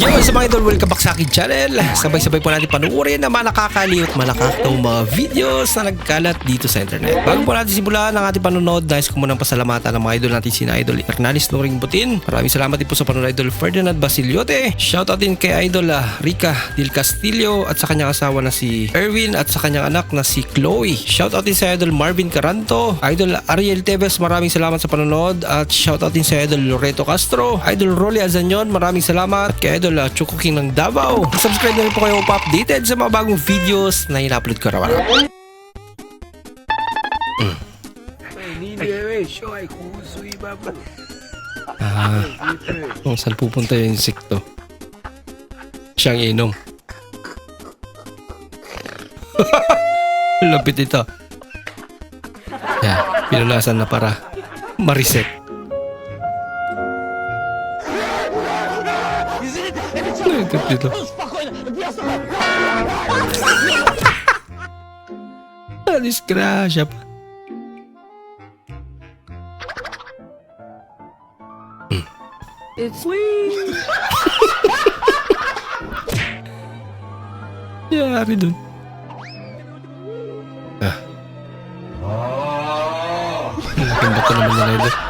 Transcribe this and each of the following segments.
Yo, sa mga idol, welcome back sa akin channel. Sabay-sabay po natin panuorin ang mga nakakaliw at malakakatawang mga videos na nagkalat dito sa internet. Bago po natin simulan ang ating panonood, nais ko munang pasalamatan ang mga idol natin sina Idol Hernanis Loring Butin. Maraming salamat din po sa panonood Idol Ferdinand Basiliote. Shoutout din kay Idol ah, Rica Del Castillo at sa kanyang asawa na si Erwin at sa kanyang anak na si Chloe. Shoutout din sa Idol Marvin Caranto, Idol Ariel Tevez, maraming salamat sa panonood at shoutout din sa Idol Loreto Castro, Idol Rolly Azanyon, maraming salamat at kay Idol official uh, Choco King ng Davao. Subscribe na rin po kayo pa updated sa mga bagong videos na ina-upload ko raw-araw. Mm. Ah, kung saan pupunta yung insekto? Siyang inom. Lapit ito. Yeah, pinunasan na para ma-reset. Mariset. Ito dito. Ah, disgrasya pa. It's sweet. Yari dun. Ah. Laking bato naman na ito.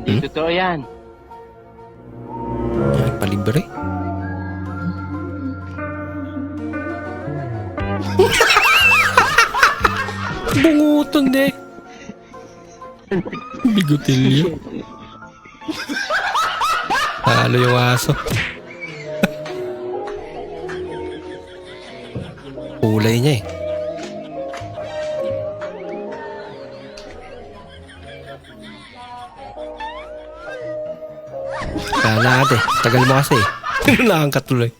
Hindi totoo yan. Palibre. Bunguton eh. Bigotilyo. Talo yung aso. Kulay niya eh. Kala ate, tagal mo kasi. Ka tuloy.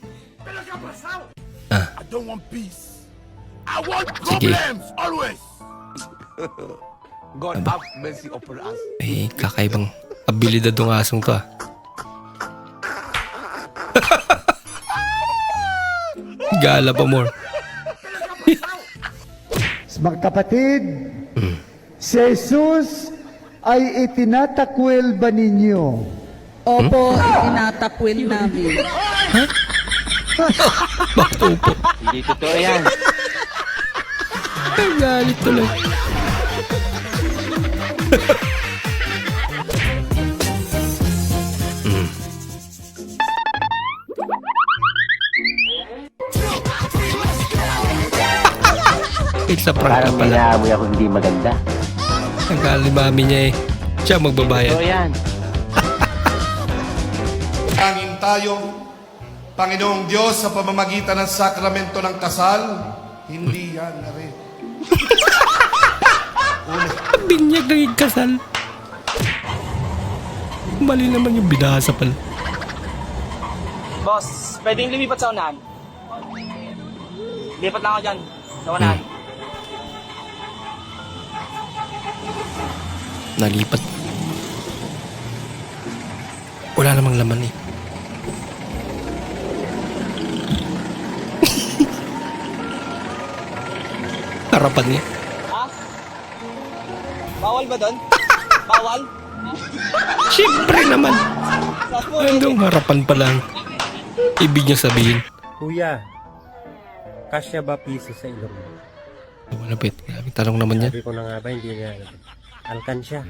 I don't want peace. I want Sige. problems always. God have mercy upon us. Eh, kakaibang abilidad ng asong to ah. Gala pa more. Mga kapatid, si Jesus ay itinatakwil ba ninyo? Opo, itinatakwil namin. Matupo. Hindi totoo yan. Ang galit tuloy. Mm. It's a prank Parang pala. minaamoy ako hindi maganda. Ang galit mami niya eh. Siya magbabayad. yan. Tanging tayo, Panginoong Diyos, sa pamamagitan ng sakramento ng kasal, hindi yan, Are. Binyag naging kasal. Mali naman yung binasa pala. Boss, pwedeng lumipat sa unahan. Lipat lang ako dyan, sa unahan. Nalipat. Wala namang laman eh. Harapan niya. Ha? Bawal ba doon? Bawal? Siyempre naman. Saan mo? Andong harapan pa lang. Ibig niya sabihin. Kuya, kasya ba piso sa ilong mo? Malapit. Grabe tanong naman niya. Sabi ko na nga ba, hindi niya Alkansya.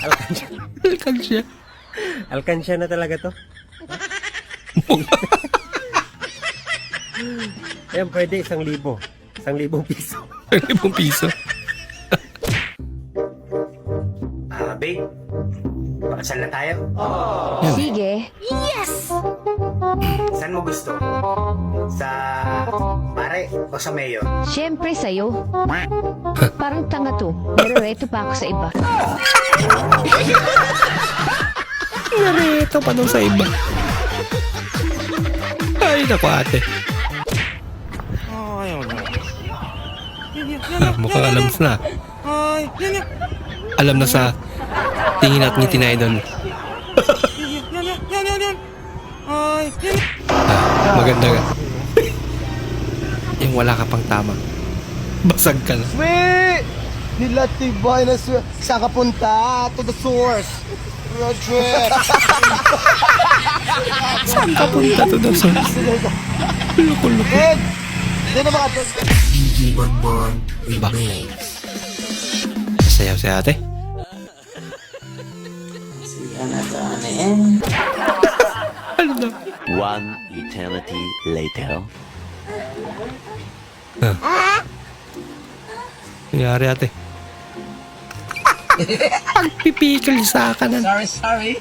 Alkansya. Halkan siya. Alkansya na talaga to. Ayan, pwede isang libo. Isang libong piso. Ang ibang piso. Ah, babe. Pakasal na tayo. Sige. Saan mo gusto? Sa pare o sa mayor? Siyempre sa'yo. Parang tanga to. Nare-reto pa ako sa iba. Narito pa nung sa iba. Ay, naku ate. Ah, mukhang alam na. Alam na sa tingin at ngiti na idol. Maganda ka. Yung wala ka pang tama. Basag ka na. nila tibay na su- saan ka punta? To the source. Road trip. Saan ka punta to the source? Loko-loko. Ed, sino ba ka? Ba? Sayaw si ate. Ano na? One eternity later. Nangyari ate. Pagpipikil sa kanan. Sorry, sorry.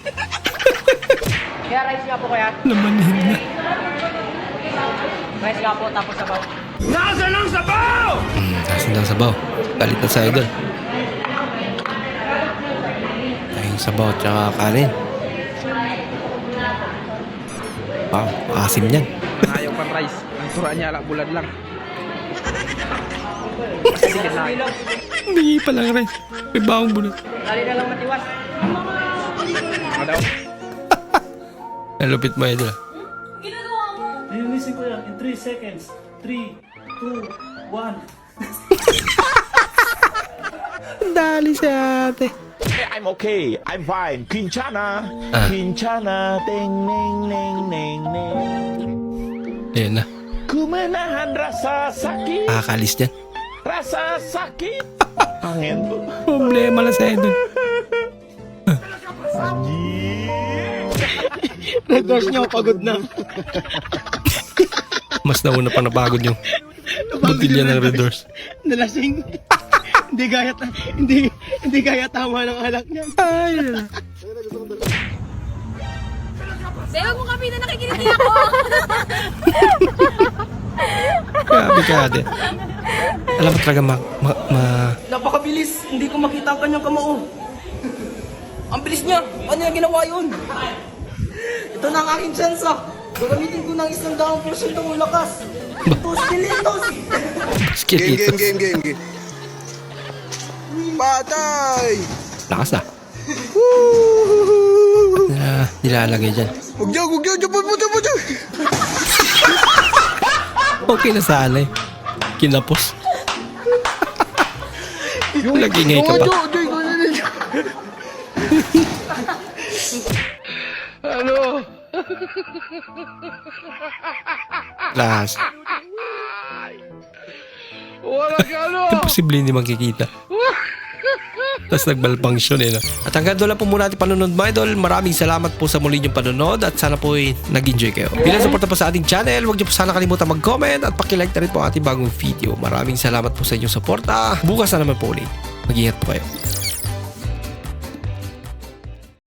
Kaya rice nga po kaya. Lamanin na. Rice nga po, tapos sabaw. Hmm, nasa ng sabaw. Galit na sa idol. Ayun sabaw tsaka kanin. Wow, asim yan. Ayaw pang rice. Ang tura niya lang, bulad lang. Hindi pa lang rin. May bawang bunot. Dali na lang matiwas. Ano daw? Nalupit mo idol. Lilinisin ko yan in 3 seconds. 3, 2, 1. Dali si ate. I'm okay. I'm fine. Quinchana. Ah. Quinchana. Ting, ning, ning, ning, ning. Ayan na. Kumenahan rasa sakit. Nakakalis dyan. Rasa sakit. Angin to. Problema lang sa idol. Red Doors nyo, pagod na. Mas nauna pa napagod yung botilya ng Red Doors. Nalasing. hindi gaya, hindi, hindi gaya tama ng alak niya. Ay. Be, huwag mo kami na nakikinig ako. Grabe ka ate. Alam mo talaga ma... ma, ma Napakabilis. Hindi ko makita ang kanyang kamao. Ang bilis niya. Paano niya ginawa yun? Ito na ang aking chance ah. Gagamitin ko ng isang daang porsyentong lakas. Tos kilitos. skeletos. game, game. Patay! Lakas na. Na, nilalagay dyan. Huwag dyan, huwag dyan, dyan, dyan, dyan, dyan. Okay na sana eh. Kinapos. Nag-ingay ka pa. Lakas. Wala ka ano! Imposible hindi makikita. Tapos nagbalpangsyon eh. No? At hanggang doon lang po muna ating panunod mga idol. Maraming salamat po sa muli niyong panunod at sana po ay nag-enjoy kayo. Bilang suporta po sa ating channel, huwag niyo po sana kalimutan mag-comment at pakilike na rin po ang ating bagong video. Maraming salamat po sa inyong suporta. Bukas na naman po ulit. Mag-ingat po kayo.